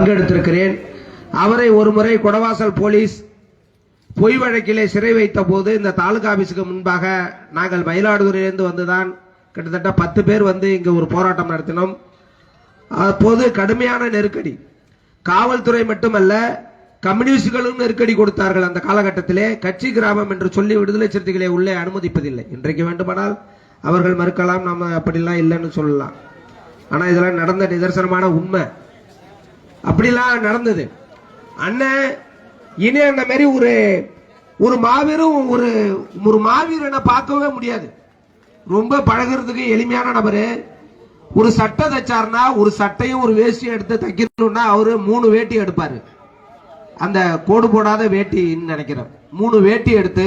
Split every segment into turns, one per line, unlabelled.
பங்கெடுத்திருக்கிறேன். அவரை ஒருமுறை கொடவாசல் போலீஸ் பொய் வழக்கிலே சிறை வைத்த போது இந்த தாலுகா ஆபீஸுக்கு முன்பாக நாங்கள் மயிலாடுதுறையிலிருந்து வந்துதான் கிட்டத்தட்ட பத்து பேர் வந்து இங்கு ஒரு போராட்டம் நடத்தினோம். அப்போது கடுமையான நெருக்கடி. காவல்துறை மட்டுமல்ல கம்யூனிஸ்டுகளும் நெருக்கடி கொடுத்தார்கள் அந்த காலகட்டத்திலே. கட்சி கிராமம் என்று சொல்லி விடுதலை சிறுத்தைகளை உள்ளே அனுமதிப்பதில்லை. இன்றைக்கு வேண்டுமானால் அவர்கள் மறுக்கலாம் நம்ம அப்படிலாம் இல்லைன்னு சொல்லலாம். ஆனால் இதெல்லாம் நடந்த நிதர்சனமான உண்மை. அப்படிலாம் நடந்தது. அண்ணன் இனி அந்த மாதிரி ஒரு ஒரு மாபெரும் ஒரு ஒரு மாவீரனை பார்க்கவே முடியாது. ரொம்ப பழகுறதுக்கு எளிமையான நபரு. ஒரு சட்டை தைச்சாருன்னா ஒரு சட்டையும் ஒரு வேஷ்டியும் எடுத்து தைக்கணும்னா அவரு மூணு வேட்டி எடுப்பார். அந்த கோடு போடாத வேட்டின்னு நினைக்கிறேன். மூணு வேட்டி எடுத்து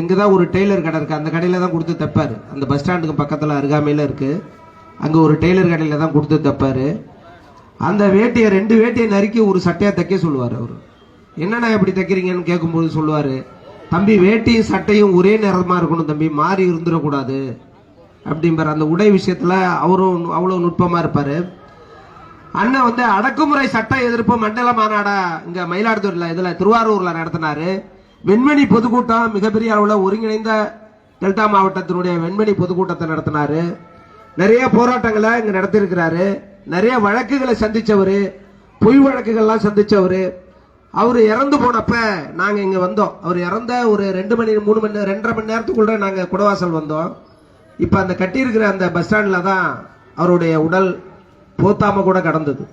இங்கே தான் ஒரு டெய்லர் கடை இருக்குது அந்த கடையில் தான் கொடுத்து தைப்பார். அந்த பஸ் ஸ்டாண்டுக்கு பக்கத்தில் அருகாமையில் இருக்குது அங்கே ஒரு டெய்லர் கடையில் தான் கொடுத்து தைப்பார். அந்த வேட்டியை ரெண்டு வேட்டையை நறுக்கி ஒரு சட்டையை தைக்க சொல்லுவார் அவர். என்னண்ணா எப்படி தைக்கிறீங்கன்னு கேட்கும்போது சொல்லுவார் தம்பி வேட்டியும் சட்டையும் ஒரே நிறமாக இருக்கணும் தம்பி மாறி இருந்துடக்கூடாது. அப்படிம்பார். அந்த உடை விஷயத்தில் அவரும் அவ்வளோ நுட்பமாக இருப்பார். அண்ணன் வந்து அடக்குமுறை சட்ட எதிர்ப்பு மண்டல மாநாடா இங்கே மயிலாடுதுறையில் இதில் திருவாரூரில் நடத்தினாரு. வெண்மணி பொதுக்கூட்டம் மிகப்பெரிய அளவில் ஒருங்கிணைந்த டெல்டா மாவட்டத்தினுடைய வெண்மணி பொதுக்கூட்டத்தை நடத்தினார். நிறைய போராட்டங்களை இங்கே நடத்தியிருக்கிறாரு. நிறைய வழக்குகளை சந்திச்சவரு பொய் வழக்குகள்லாம் சந்திச்சவரு. அவர் இறந்து போனப்ப நாங்க இங்க வந்தோம். அவர் இறந்த ஒரு ரெண்டு மணி மூணு மணி நேரம், ரெண்டரை மணி நேரத்துக்குள்ள நாங்க குடவாசல் வந்தோம். இப்ப அந்த கட்டியிருக்கிற அந்த பஸ் ஸ்டாண்ட்ல தான் அவருடைய உடல் போத்தாம கூட கடந்தது.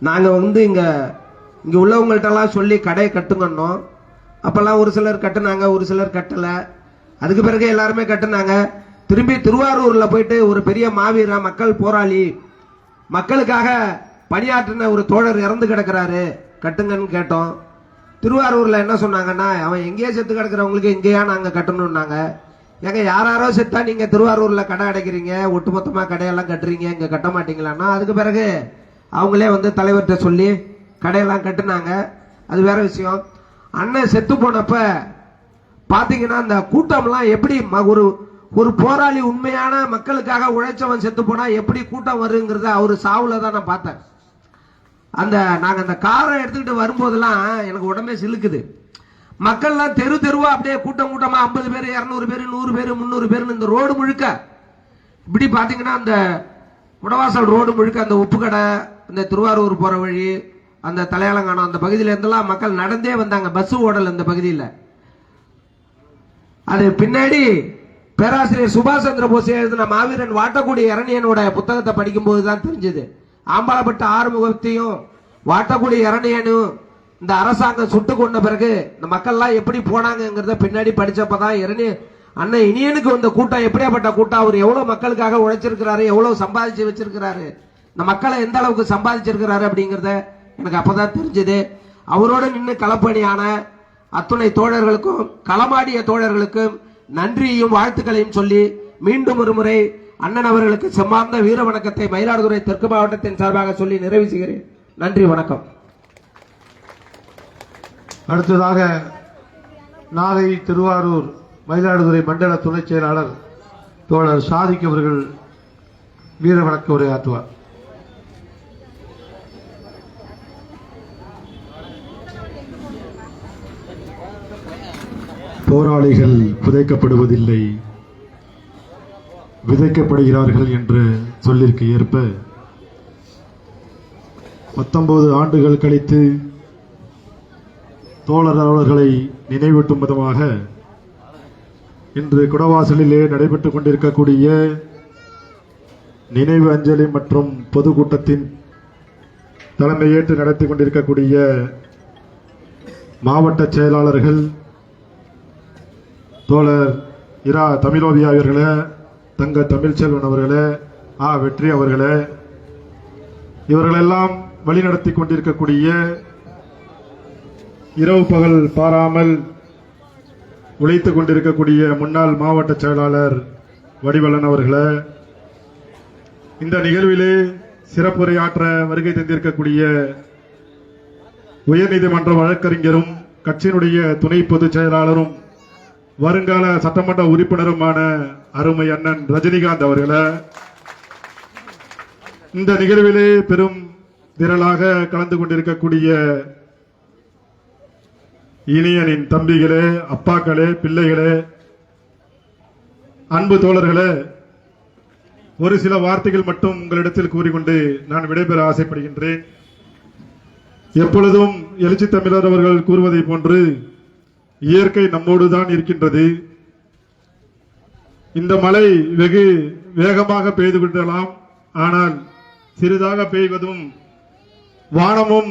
நாங்க வந்து இங்க இங்க உள்ளவங்கள்ட்டலாம் சொல்லி கடையை கட்டுங்கன்னோம். அப்பெல்லாம் ஒரு சிலர் கட்டுனாங்க ஒரு சிலர் கட்டல. அதுக்கு பிறகு எல்லாருமே கட்டினாங்க. திரும்பி திருவாரூர்ல போயிட்டு ஒரு பெரிய மாவீர மக்கள் போராளி மக்களுக்காக பணியாற்றின ஒரு தோழர் இறந்து கிடக்குறாரு. கட்டுங்கன்னு கேட்டோம். திருவாரூர்ல என்ன சொன்னாங்கன்னா அவன் எங்கேயே செத்து கிடக்குறவங்களுக்கு எங்கேயா நாங்க கட்டணும்னாங்க. ஏங்க யாராரோ செத்தா நீங்க திருவாரூர்ல கடை அடைக்கிறீங்க ஒட்டுமொத்தமா கடையெல்லாம் கட்டுறீங்க இங்க கட்ட மாட்டீங்களான்னா அதுக்கு பிறகு அவங்களே வந்து தலைவர்கிட்ட சொல்லி கடையெல்லாம் கட்டுனாங்க. அது வேற விஷயம். அண்ணன் செத்து போனப்ப பாத்தீங்கன்னா அந்த கூட்டம்லாம் எப்படி ஒரு ஒரு போராளி உண்மையான மக்களுக்காக உழைச்சவன் செத்து போனா எப்படி கூட்டம் வருங்கிறத அவர் சாவுல தான் நான் பார்த்தேன். அந்த நாங்க அந்த காரை எடுத்துக்கிட்டு வரும்போதெல்லாம் எனக்கு உடம்பே சிலுக்குது. மக்கள்லாம் தெரு தெருவா அப்படியே கூட்டம் கூட்டமா ஐம்பது பேர் இரநூறு பேர் நூறு பேர் முந்நூறு பேர்னு இந்த ரோடு முழுக்க. இப்படி பார்த்தீங்கன்னா அந்த குடவாசல் ரோடு முழுக்க அந்த உப்பு கடை இந்த திருவாரூர் போகிற வழி அந்த தலையாலங்கானம் அந்த பகுதியில இருந்தெல்லாம் மக்கள் நடந்தே வந்தாங்க. பஸ் ஓடல் அந்த பகுதியில். அது பின்னாடி பேராசிரியர் சுபாஷ் சந்திர போஸ் எழுதின மாவீரன் வாட்டக்குடி இரணியனோட புத்தகத்தை படிக்கும்போது தான் தெரிஞ்சது. ஆம்பாளப்பட்ட ஆறுமுகத்தையும் வாட்டக்குடி இரணியனும் இந்த அரசாங்கம் சுட்டு கொண்ட பிறகு இந்த மக்கள்லாம் எப்படி போனாங்கங்கிறத பின்னாடி படித்தப்போ தான் இரணிய அண்ணன் இனியனுக்கு வந்த கூட்டம் எப்படியாப்பட்ட கூட்டம்? அவர் எவ்வளவு மக்களுக்காக உழைச்சிருக்கிறாரு எவ்வளவு சம்பாதிச்சு வச்சிருக்கிறாரு? இந்த மக்களை எந்த அளவுக்கு சம்பாதிச்சிருக்கிறாரு அப்படிங்கிறத எனக்கு அப்பதான் தெரிஞ்சது. அவரோட நின்று களப்பணியான அத்துணை தோழர்களுக்கும் களமாடிய தோழர்களுக்கும் நன்றியையும் வாழ்த்துக்களையும் சொல்லி மீண்டும் ஒரு முறை அண்ணன் அவர்களுக்கு செம்மார்ந்த வீர வணக்கத்தை மயிலாடுதுறை தெற்கு மாவட்டத்தின் சார்பாக சொல்லி நிறைவு செய்கிறேன். நன்றி வணக்கம்.
அடுத்ததாக நாகை திருவாரூர் மயிலாடுதுறை மண்டல துணைச் செயலாளர் தோழர் சாதிக் அவர்கள் வீர வணக்க உரையாற்றுவார்.
போராளிகள் புதைக்கப்படுவதில்லை. விதைக்கப்படுகிறார்கள் என்ற சொல்லிற்கு ஏற்ப பத்தொன்பது ஆண்டுகள் கழித்து தோழரவர்களை நினைவூட்டும் விதமாக இன்று குடவாசலிலே நடைபெற்றுக் கொண்டிருக்கக்கூடிய நினைவு அஞ்சலி மற்றும் பொதுக்கூட்டத்தின் தலைமையேற்று நடத்தி கொண்டிருக்கக்கூடிய மாவட்ட செயலாளர்கள் தோழர் இரா தமிழோவியா அவர்களே தங்க தமிழ்ச்செல்வன் அவர்களே ஆ வெற்றி அவர்களே. இவர்களெல்லாம் வழிநடத்தி கொண்டிருக்கக்கூடிய இரவு பகல் பாராமல் உழைத்துக் கொண்டிருக்கக்கூடிய முன்னாள் மாவட்ட செயலாளர் வடிவலன் அவர்களே இந்த நிகழ்விலே சிறப்புரையாற்ற வருகை தந்திருக்கக்கூடிய உயர்நீதிமன்ற வழக்கறிஞரும் கட்சியினுடைய துணை பொதுச் செயலாளரும் வருங்கால சட்டமன்ற உறுப்பினருமான அருமை அண்ணன் ரஜினிகாந்த் அவர்களை இந்த நிகழ்விலே பெரும் திரளாக கலந்து கொண்டிருக்கக்கூடிய இனியனின் தம்பிகளே அப்பாக்களே பிள்ளைகளே அன்பு தோழர்களே ஒரு சில வார்த்தைகள் மட்டும் உங்களிடத்தில் கூறிக்கொண்டு நான் விடைபெற ஆசைப்படுகின்றேன். எப்பொழுதும் எழுச்சி தமிழர் அவர்கள் கூறுவதை போன்று இயற்கை நம்மோடு தான் இருக்கின்றது. இந்த மழை வெகு வேகமாக பெய்து கொண்டலாம் ஆனால் சிறிதாக பெய்வதும் வானமும்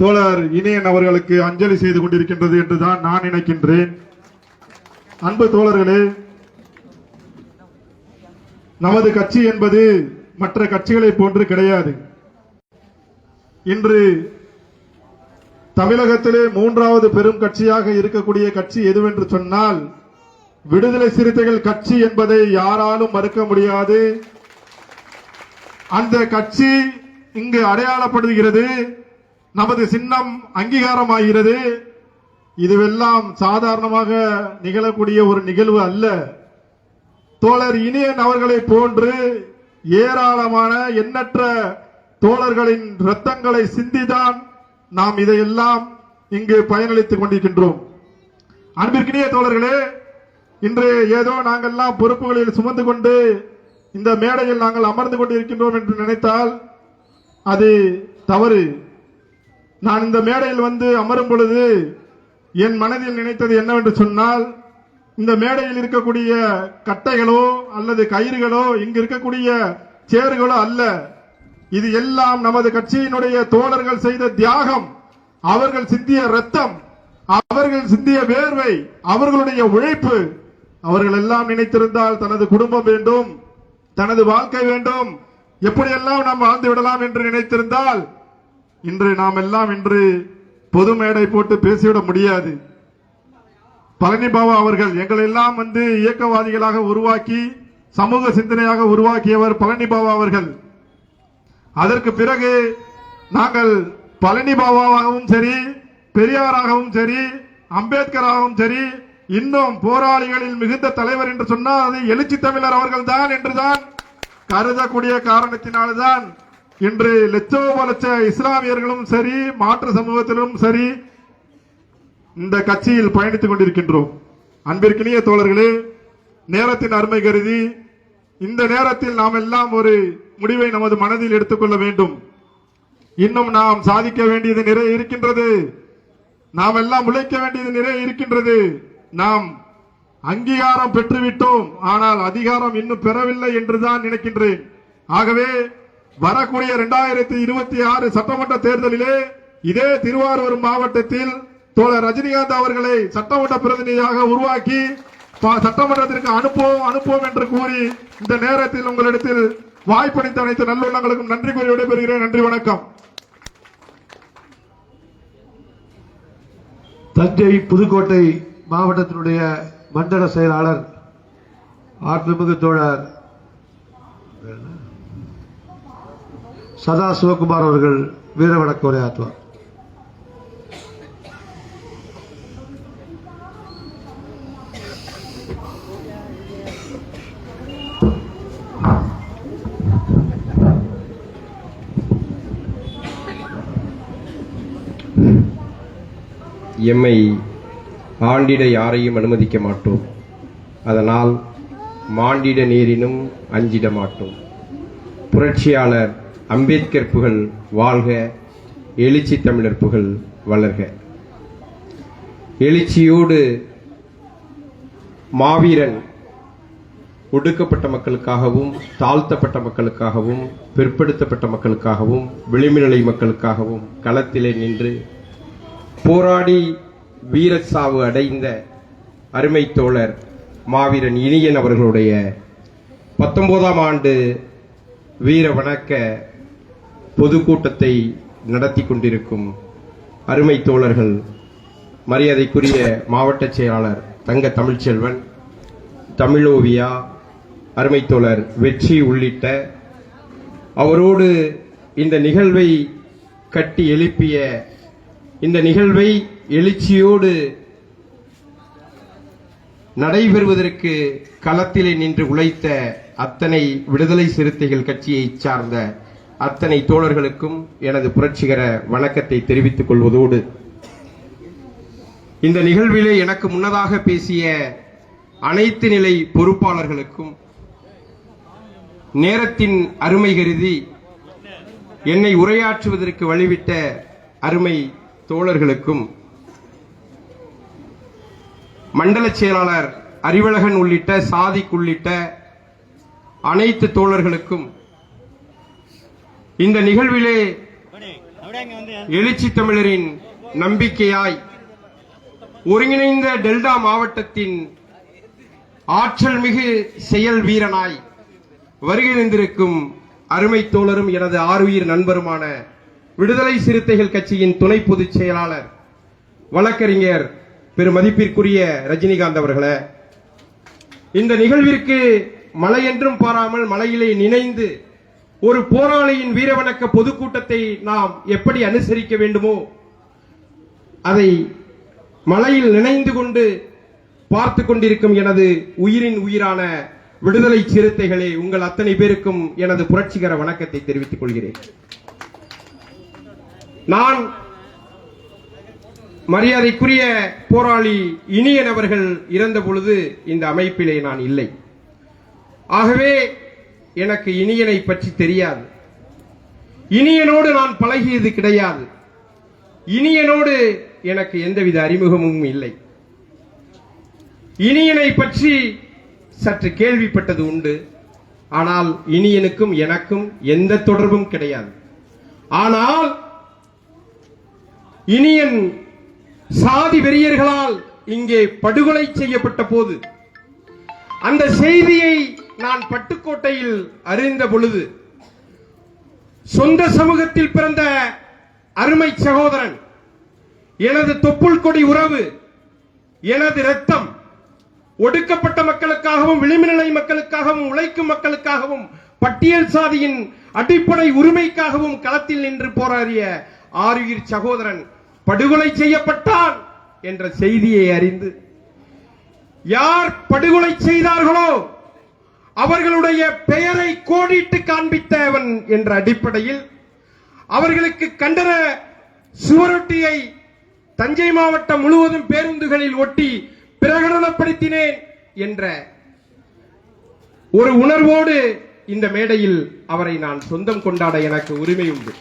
தோழர் இணையன் அவர்களுக்கு அஞ்சலி செய்து கொண்டிருக்கின்றது என்றுதான் நான் நினைக்கின்றேன். அன்பு தோழர்களே நமது கட்சி என்பது மற்ற கட்சிகளை போன்று கிடையாது. இன்று தமிழகத்திலே மூன்றாவது பெரும் கட்சியாக இருக்கக்கூடிய கட்சி எதுவென்று சொன்னால் விடுதலை சிறுத்தைகள் கட்சி என்பதை யாராலும் மறுக்க முடியாது. அந்த கட்சி இங்கு அடையாளப்படுகிறது. நமது சின்னம் அங்கீகாரமாகிறது. இதுவெல்லாம் சாதாரணமாக நிகழக்கூடிய ஒரு நிகழ்வு அல்ல. தோழர் இனியன் அவர்களை போன்று ஏராளமான எண்ணற்ற தோழர்களின் ரத்தங்களை சிந்திதான் நாம் இதையெல்லாம் இங்கு பயனளித்துக் கொண்டிருக்கின்றோம். அன்பிற்கினிய தோழர்களே இன்று ஏதோ நாங்கள்லாம் பொறுப்புகளில் சுமந்து கொண்டு இந்த மேடையில் நாங்கள் அமர்ந்து கொண்டிருக்கின்றோம் என்று நினைத்தால் அது தவறு. நான் இந்த மேடையில் வந்து அமரும் பொழுது என் மனதில் நினைத்தது என்னவென்று சொன்னால் இந்த மேடையில் இருக்கக்கூடிய கட்டைகளோ அல்லது கயிறுகளோ இங்கு இருக்கக்கூடிய சேர்களோ அல்ல. இது எல்லாம் நமது கட்சியினுடைய தோழர்கள் செய்த தியாகம். அவர்கள் சிந்திய ரத்தம் அவர்கள் சிந்திய வேர்வை அவர்களுடைய உழைப்பு. அவர்கள் எல்லாம் நினைத்திருந்தால் தனது குடும்பம் வேண்டும் தனது வாழ்க்கை வேண்டும். எப்படியெல்லாம் நாம் வாழ்ந்து விடலாம் என்று நினைத்திருந்தால் இன்று நாம் எல்லாம் இன்று பொது மேடை போட்டு பேசிவிட முடியாது. பழனி பாபா அவர்கள் எங்களை எல்லாம் வந்து இயக்கவாதிகளாக உருவாக்கி சமூக சிந்தனையாக உருவாக்கியவர் பழனி பாபா அவர்கள். அதற்கு பிறகு நாங்கள் பழனி பாபாவாகவும் சரி பெரியாராகவும் சரி அம்பேத்கராகவும் சரி இன்னும் போராளிகளில் மிகுந்த தலைவர் என்று சொன்னால் அது எழுச்சி தமிழர் அவர்கள் தான் என்றுதான் கருதக்கூடிய காரணத்தினால்தான் இன்று லட்சோப லட்ச இஸ்லாமியர்களும் சரி மாற்று சமூகத்திலும் சரி இந்த கட்சியில் பயணித்துக் கொண்டிருக்கின்றோம். அன்பிற்கினிய தோழர்களே நேரத்தின் அருமை கருதி இந்த நேரத்தில் நாம் எல்லாம் ஒரு முடிவை நமது மனதில் எடுத்துக்கொள்ள வேண்டும். இன்னும் நாம் சாதிக்க வேண்டியது நிறைய இருக்கின்றது. நாம் எல்லாம் உழைக்க வேண்டியது நிறைய இருக்கின்றது. நாம் அங்கீகாரம் பெற்றுவிட்டோம். ஆனால் அதிகாரம் இன்னும் பெறவில்லை என்றுதான் நினைக்கின்றேன். ஆகவே வரக்கூடிய இரண்டாயிரத்தி இருபத்தி ஆறு சட்டமன்ற தேர்தலிலே இதே திருவாரூர் மாவட்டத்தில் தோழர் ரஜினிகாந்த் அவர்களை சட்டமன்ற பிரதிநிதியாக உருவாக்கி சட்டமன்றத்திற்கு அனுப்புவோம் அனுப்புவோம் என்று கூறி இந்த நேரத்தில் உங்களிடத்தில் வாய்ப்பளித்த அனைத்து நல்லுள்ளங்களுக்கும் நன்றி கூறி விடைபெறுகிறேன். நன்றி வணக்கம்.
தஞ்சை புதுக்கோட்டை மாவட்டத்தினுடைய மண்டல செயலாளர் ஆற்றுமிகு தோழர் சதா சிவகுமார் அவர்கள் வீரவணக்க உரையாற்றுவார்.
எம்மை ஆண்டிட யாரையும் அனுமதிக்க மாட்டோம். அதனால் மாண்டிட நீரினும் அஞ்சிட மாட்டோம். புரட்சியாளர் அம்பேத்கர் புகழ் வாழ்க எழுச்சி தமிழர் புகழ் வளர்க. எழுச்சியோடு மாவீரன் ஒடுக்கப்பட்ட மக்களுக்காகவும் தாழ்த்தப்பட்ட மக்களுக்காகவும் பிற்படுத்தப்பட்ட மக்களுக்காகவும் விளிம்புநிலை மக்களுக்காகவும் களத்திலே நின்று போராடி வீரசாவு அடைந்த அருமை தோழர் மாவீரன் இனியன் அவர்களுடைய பத்தொன்பதாம் ஆண்டு வீர வணக்க பொதுக்கூட்டத்தை நடத்தி கொண்டிருக்கும் அருமை தோழர்கள் மரியாதைக்குரிய மாவட்ட செயலாளர் தங்க தமிழ்ச்செல்வன் தமிழோவியா அருமை தோழர் வெற்றி உள்ளிட்ட அவரோடு இந்த நிகழ்வை கட்டி எழுப்பிய இந்த நிகழ்வை எழுச்சியோடு நடைபெறுவதற்கு களத்திலே நின்று உழைத்த அத்தனை விடுதலை சிறுத்தைகள் கட்சியை சார்ந்த அத்தனை தோழர்களுக்கும் எனது புரட்சிகர வணக்கத்தை தெரிவித்துக் கொள்வதோடு இந்த நிகழ்விலே எனக்கு முன்னதாக பேசிய அனைத்து நிலை பொறுப்பாளர்களுக்கும் நேரத்தின் அருமை கருதி என்னை உரையாற்றுவதற்கு வழிவிட்ட அருமை தோழர்களுக்கும் மண்டல செயலாளர் அறிவழகன் உள்ளிட்ட சாதிக் உள்ளிட்ட அனைத்து தோழர்களுக்கும் இந்த நிகழ்விலே எழுச்சி தமிழரின் நம்பிக்கையாய் ஒருங்கிணைந்த டெல்டா மாவட்டத்தின் ஆற்றல் மிகு செயல் வீரனாய் வருகை நின்றிருக்கும் அருமை தோழரும் எனது ஆறுயிர் நண்பருமான விடுதலை சிறுத்தைகள் கட்சியின் துணை பொதுச் செயலாளர் வழக்கறிஞர் பெருமதிப்பிற்குரிய ரஜினிகாந்த் அவர்களே இந்த நிகழ்விற்கு மழை என்றும் பாராமல் மலையிலே நினைந்து ஒரு போராளியின் வீரவணக்க பொதுக்கூட்டத்தை நாம் எப்படி அனுசரிக்க வேண்டுமோ அதை மலையில் நினைந்து கொண்டு பார்த்து கொண்டிருக்கும் எனது உயிரின் உயிரான விடுதலை சிறுத்தைகளே உங்கள் அத்தனை பேருக்கும் எனது புரட்சிகர வணக்கத்தை தெரிவித்துக் கொள்கிறேன். நான் மரியாதைக்குரிய போராளி இனியன் அவர்கள் இறந்த பொழுது இந்த அமைப்பிலே நான் இல்லை. ஆகவே எனக்கு இனியனை பற்றி தெரியாது. இனியனோடு நான் பழகியது கிடையாது. இனியனோடு எனக்கு எந்தவித அறிமுகமும் இல்லை. இனியனை பற்றி சற்று கேள்விப்பட்டது உண்டு. ஆனால் இனியனுக்கும் எனக்கும் எந்த தொடர்பும் கிடையாது. ஆனால் இனியன் சாதி வெறியர்களால் இங்கே படுகொலை செய்யப்பட்ட போது அந்த செய்தியை நான் பட்டுக்கோட்டையில் அறிந்த பொழுது சொந்த சமூகத்தில் பிறந்த அருமை சகோதரன் எனது தொப்புள் கொடி உறவு எனது ரத்தம் ஒடுக்கப்பட்ட மக்களுக்காகவும் விளிம்புநிலை மக்களுக்காகவும் உழைக்கும் மக்களுக்காகவும் பட்டியல் சாதியின் அடிப்படை உரிமைக்காகவும் களத்தில் நின்று போராடிய ஆறுயிர் சகோதரன் படுகொலை செய்யப்பட்டான் என்ற செய்தியை அறிந்து யார் படுகொலை செய்தார்களோ அவர்களுடைய பெயரை கோடிட்டு காண்பித்தவன் என்ற அடிப்படையில் அவர்களுக்கு கண்டன சுவரொட்டியை தஞ்சை மாவட்டம் முழுவதும் பேருந்துகளில் ஒட்டி பிரகடனப்படுத்தினேன் என்ற ஒரு உணர்வோடு இந்த மேடையில் அவரை நான் சொந்தம் கொண்டாட எனக்கு உரிமை உண்டு.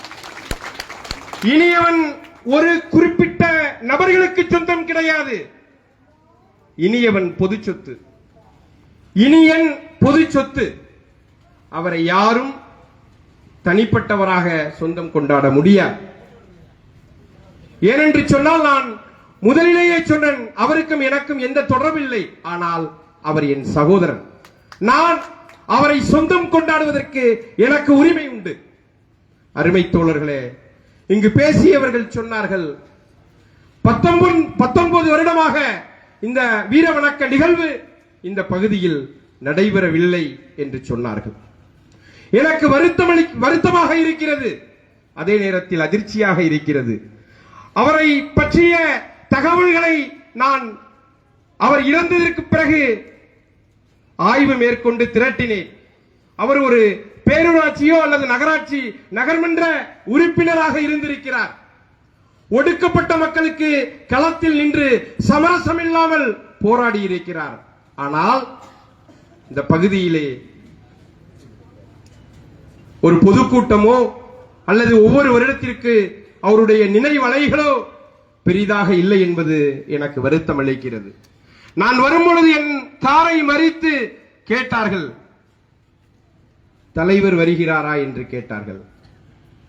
இனியவன் ஒரு குறிப்பிட்ட நபர்களுக்கு சொந்தம் கிடையாது. இனியவன் பொது சொத்து. இனியன் பொது சொத்து. அவரை யாரும் தனிப்பட்டவராக சொந்தம் கொண்டாட முடியாது. ஏனென்று சொன்னால் நான் முதலிலேயே சொன்னேன் அவருக்கும் எனக்கும் எந்த தொடர்பில்லை. ஆனால் அவர் என் சகோதரன். நான் அவரை சொந்தம் கொண்டாடுவதற்கு எனக்கு உரிமை உண்டு. அருமை தோழர்களே இங்கு பேசியவர்கள் சொன்னார்கள் பத்தொன்பது பத்தொன்பது வருடமாக இந்த வீர வணக்க நிகழ்வு இந்த பகுதியில் நடைபெறவில்லை என்று சொன்னார்கள். எனக்கு வருத்தமளி வருத்தமாக இருக்கிறது. அதே நேரத்தில் அதிர்ச்சியாக இருக்கிறது. அவரை பற்றிய தகவல்களை நான் அவர் இறந்ததற்கு பிறகு ஆய்வு மேற்கொண்டு திரட்டினேன். அவர் ஒரு பேரூராட்சியோ அல்லது நகராட்சி நகர்மன்ற உறுப்பினராக இருந்திருக்கிறார். ஒடுக்கப்பட்ட மக்களுக்கு களத்தில் நின்று சமரசம் இல்லாமல் போராடி இருக்கிறார். ஆனால் இந்த பகுதியிலே ஒரு பொதுக்கூட்டமோ அல்லது ஒவ்வொரு வருடத்திற்கு அவருடைய நினைவலைகளோ பெரிதாக இல்லை என்பது எனக்கு வருத்தம் அளிக்கிறது நான் வரும்பொழுது என் காரை மறித்து கேட்டார்கள். தலைவர் வருகிறாரா என்று கேட்டார்கள்.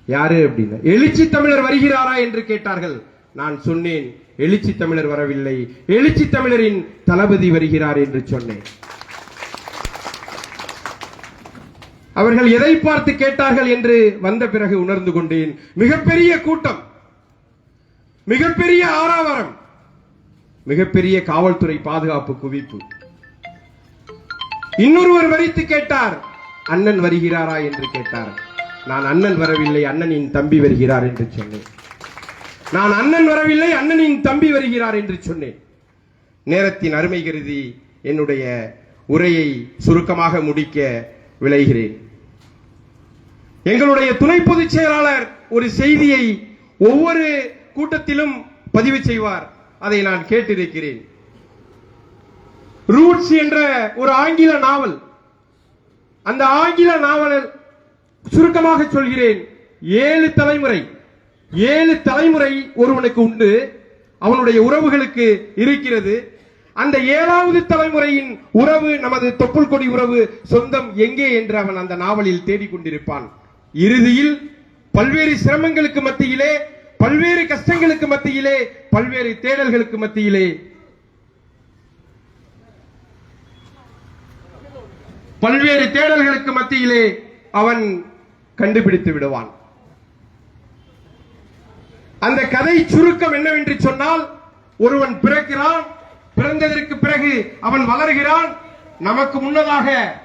யாரு அப்படின்னு? எழுச்சி தமிழர் வருகிறாரா என்று கேட்டார்கள். நான் சொன்னேன் எழுச்சி தமிழர் வரவில்லை. எழுச்சி தமிழரின் தளபதி வருகிறார் என்று சொன்னேன். அவர்கள் எதை பார்த்து கேட்டார்கள் என்று வந்த பிறகு உணர்ந்து கொண்டேன். மிகப்பெரிய கூட்டம். மிகப்பெரிய ஆறாவரம் மிகப்பெரிய காவல்துறை பாதுகாப்பு குவிப்பு. இன்னொருவர் வரித்து கேட்டார் அண்ணன் வருகிறாரா என்று கேட்டார். நான் அண்ணன் வரவில்லை அண்ணனின் தம்பி வருகிறார் என்று சொன்னேன். நான் அண்ணன் வரவில்லை அண்ணனின் தம்பி வருகிறார் என்று சொன்னேன். நேரத்தின் அருமை கருதி என்னுடைய உரையை சுருக்கமாக முடிக்க விளைகிறேன். எங்களுடைய துணை பொதுச் செயலாளர் ஒரு செய்தியை ஒவ்வொரு கூட்டத்திலும் பதிவு செய்வார். அதை நான் கேட்டிருக்கிறேன். ரூட்ஸ் என்ற ஒரு ஆங்கில நாவல் அந்த ஆங்கில நாவலர் சுருக்கமாக சொல்கிறேன். ஏழு தலைமுறை ஏழு தலைமுறை ஒருவனுக்கு உண்டு. அவனுடைய உறவுகளுக்கு இருக்கிறது. அந்த ஏழாவது தலைமுறையின் உறவு நமது தொப்புள் கொடி உறவு சொந்தம் எங்கே என்று அவன் அந்த நாவலில் தேடிக்கொண்டிருப்பான். இறுதியில் பல்வேறு சிரமங்களுக்கு மத்தியிலே பல்வேறு கஷ்டங்களுக்கு மத்தியிலே பல்வேறு தேடல்களுக்கு மத்தியிலே பல்வேறு தேடல்களுக்கு மத்தியிலே அவன் கண்டுபிடித்து விடுவான். அந்த கதை சுருக்கம் என்னவென்று சொன்னால் ஒருவன் பிறக்கிறான் பிறந்ததற்கு பிறகு அவன் வளர்கிறான். நமக்கு முன்னதாக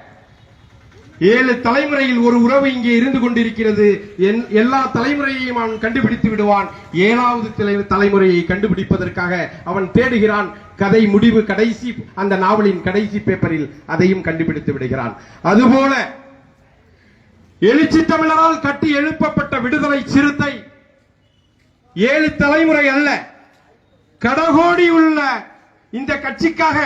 ஏழு தலைமுறையில் ஒரு உறவு இங்கே இருந்து கொண்டிருக்கிறது. என்- எல்லா தலைமுறையையும் அவன் கண்டுபிடித்து விடுவான். ஏழாவது தலை- தலைமுறையை கண்டுபிடிப்பதற்காக அவன் தேடுகிறான். கதை முடிவு கடைசி அந்த நாவலின் கடைசி பேப்பரில் அதையும் கண்டுபிடித்து விடுகிறான். அதுபோல எழுச்சி தமிழரால் கட்டி எழுப்பப்பட்ட விடுதலை சிறுத்தை ஏழு தலைமுறை அல்ல கடகோடி உள்ள இந்த கட்சிக்காக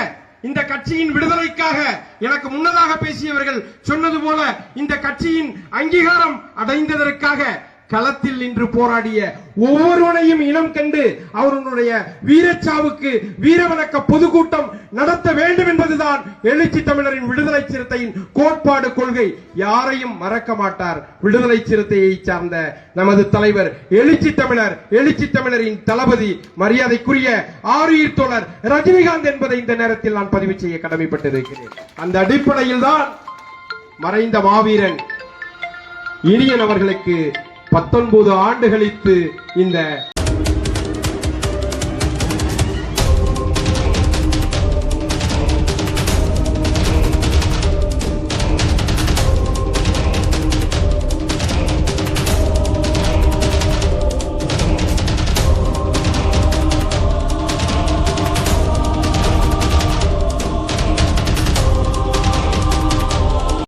இந்த கட்சியின் விடுதலைக்காக எனக்கு முன்னதாக பேசியவர்கள் சொன்னது போல இந்த கட்சியின் அங்கீகாரம் அடைந்ததற்காக களத்தில் நின்று போராடிய ஒவ்வொருவனையும் இனம் கண்டு அவருடைய வீரச்சாவுக்கு வீரவணக்க பொதுக்கூட்டம் நடத்த வேண்டும் என்பதுதான் எழுச்சி தமிழரின் விடுதலை சிறுத்தையின் கோட்பாடு கொள்கை. யாரையும் மறக்க மாட்டார் விடுதலை சிறுத்தையை சார்ந்த நமது தலைவர் எழுச்சி தமிழர் எழுச்சி தமிழரின் தளபதி மரியாதைக்குரிய ஆரியர் தோழர் ரஜினிகாந்த் என்பதை இந்த நேரத்தில் நான் பதிவு செய்ய கடமைப்பட்டிருக்கிறேன். அந்த அடிப்படையில் தான் மறைந்த மாவீரன் இனியன் அவர்களுக்கு பத்தொன்பது ஆண்டு கழித்து இந்த